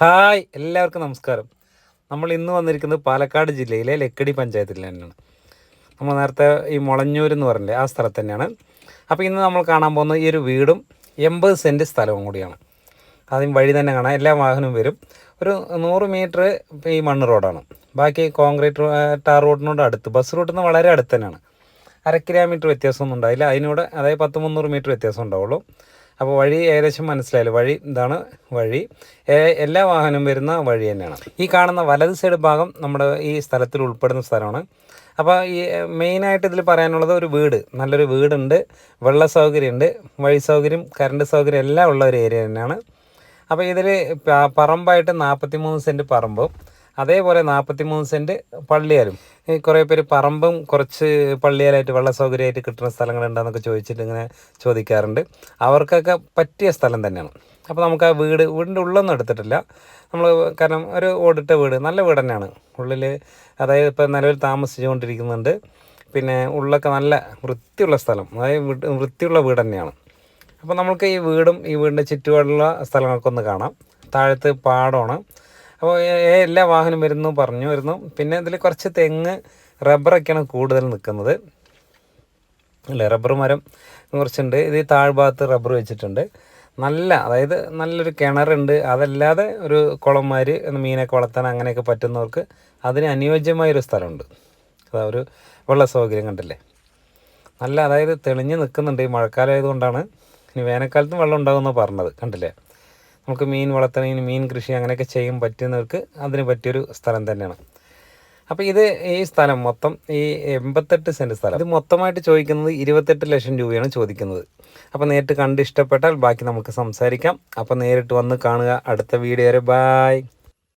Hi എല്ലാവർക്കും നമസ്കാരം. നമ്മൾ ഇന്ന് വന്നിരിക്കുന്നത് പാലക്കാട് ജില്ലയിലെ ലക്കടി പഞ്ചായത്തിൽ തന്നെയാണ്. നമ്മൾ നേരത്തെ ഈ മുളഞ്ഞൂർ എന്ന് പറഞ്ഞില്ലേ ആ സ്ഥലത്ത് തന്നെയാണ്. അപ്പോൾ ഇന്ന് നമ്മൾ കാണാൻ പോകുന്ന ഈ ഒരു വീടും എൺപത് സെന്റ് സ്ഥലവും കൂടിയാണ്. ആദ്യം വഴി തന്നെ കാണാം. എല്ലാ വാഹനവും വരും. ഒരു നൂറ് മീറ്റർ ഈ മണ്ണ് റോഡാണ്. ബാക്കി കോൺക്രീറ്റ് ടാർ റോഡിനോട് അടുത്ത്. ബസ് റൂട്ടിൽ നിന്ന് വളരെ അടുത്ത് തന്നെയാണ്. അര കിലോമീറ്റർ വ്യത്യാസമൊന്നും ഉണ്ടായില്ല. അതിനോട് അതായത് പത്ത് മുന്നൂറ് മീറ്റർ വ്യത്യാസം ഉണ്ടാവുള്ളൂ. അപ്പോൾ വഴി ഏകദേശം മനസ്സിലായല്ലോ. വഴി ഇതാണ് വഴി. എല്ലാ വാഹനവും വരുന്ന വഴി തന്നെയാണ്. ഈ കാണുന്ന വലത് സൈഡ് ഭാഗം നമ്മുടെ ഈ സ്ഥലത്തിൽ ഉൾപ്പെടുന്ന സ്ഥലമാണ്. അപ്പോൾ ഈ മെയിനായിട്ട് ഇതിൽ പറയാനുള്ളത് ഒരു വീട്. നല്ലൊരു വീടുണ്ട്. വെള്ള സൗകര്യമുണ്ട്. വഴി സൗകര്യം കറണ്ട് സൗകര്യം എല്ലാം ഉള്ള ഒരു ഏരിയ തന്നെയാണ്. അപ്പോൾ ഇതിൽ പറമ്പായിട്ട് നാൽപ്പത്തി മൂന്ന് സെന്റ് പറമ്പും അതേപോലെ നാൽപ്പത്തി മൂന്ന് സെന്റ് പള്ളിയാലും കുറേ പേര് പറമ്പും കുറച്ച് പള്ളിയാലായിട്ട് വെള്ള സൗകര്യമായിട്ട് കിട്ടുന്ന സ്ഥലങ്ങളുണ്ടെന്നൊക്കെ ചോദിച്ചിട്ട് ഇങ്ങനെ ചോദിക്കാറുണ്ട്. അവർക്കൊക്കെ പറ്റിയ സ്ഥലം തന്നെയാണ്. അപ്പോൾ നമുക്ക് ആ വീട് വീടിന്റെ ഉള്ളൊന്നും എടുത്തിട്ടില്ല. നമ്മൾ കാരണം ഒരു ഓടിട്ട വീട് നല്ല വീട് തന്നെയാണ്. ഉള്ളിൽ അതായത് ഇപ്പോൾ നിലവിൽ താമസിച്ചുകൊണ്ടിരിക്കുന്നുണ്ട്. പിന്നെ ഉള്ളൊക്കെ നല്ല വൃത്തിയുള്ള സ്ഥലം. അതായത് വൃത്തിയുള്ള വീട് തന്നെയാണ്. അപ്പോൾ നമുക്ക് ഈ വീടും ഈ വീടിന്റെ ചുറ്റുപാടുള്ള സ്ഥലങ്ങൾക്കൊന്ന് കാണാം. താഴത്ത് പാടമാണ്. അപ്പോൾ എല്ലാ വാഹനം വരുന്നു പറഞ്ഞു വരുന്നു. പിന്നെ ഇതിൽ കുറച്ച് തെങ്ങ് റബ്ബറൊക്കെയാണ് കൂടുതൽ നിൽക്കുന്നത്. അല്ലേ റബ്ബർ മരം കുറച്ചുണ്ട്. ഇത് താഴ്ഭാഗത്ത് റബ്ബർ വെച്ചിട്ടുണ്ട്. നല്ല അതായത് നല്ലൊരു കിണറുണ്ട്. അതല്ലാതെ ഒരു കുളന്മാർ മീനൊക്കെ വളർത്താൻ അങ്ങനെയൊക്കെ പറ്റുന്നവർക്ക് അതിന് അനുയോജ്യമായൊരു സ്ഥലമുണ്ട്. അതാ ഒരു വെള്ള സൗകര്യം കണ്ടില്ലേ? നല്ല അതായത് തെളിഞ്ഞ് നിൽക്കുന്നുണ്ട് ഈ മഴക്കാലം ആയതുകൊണ്ടാണ് ഇനി വേനൽക്കാലത്തും വെള്ളം ഉണ്ടാകുമെന്ന് പറഞ്ഞത്. കണ്ടില്ലേ? നമുക്ക് മീൻ വളർത്തണമെങ്കിൽ മീൻ കൃഷി അങ്ങനെയൊക്കെ ചെയ്യാൻ പറ്റുന്നവർക്ക് അതിന് പറ്റിയൊരു സ്ഥലം തന്നെയാണ്. അപ്പോൾ ഇത് ഈ സ്ഥലം മൊത്തം ഈ എൺപത്തെട്ട് സെന്റ് സ്ഥലം. ഇത് മൊത്തമായിട്ട് ചോദിക്കുന്നത് ഇരുപത്തെട്ട് ലക്ഷം രൂപയാണ് ചോദിക്കുന്നത്. അപ്പോൾ നേരിട്ട് കണ്ട് ഇഷ്ടപ്പെട്ടാൽ ബാക്കി നമുക്ക് സംസാരിക്കാം. അപ്പോൾ നേരിട്ട് വന്ന് കാണുക. അടുത്ത വീഡിയോ വരെ. ബായ്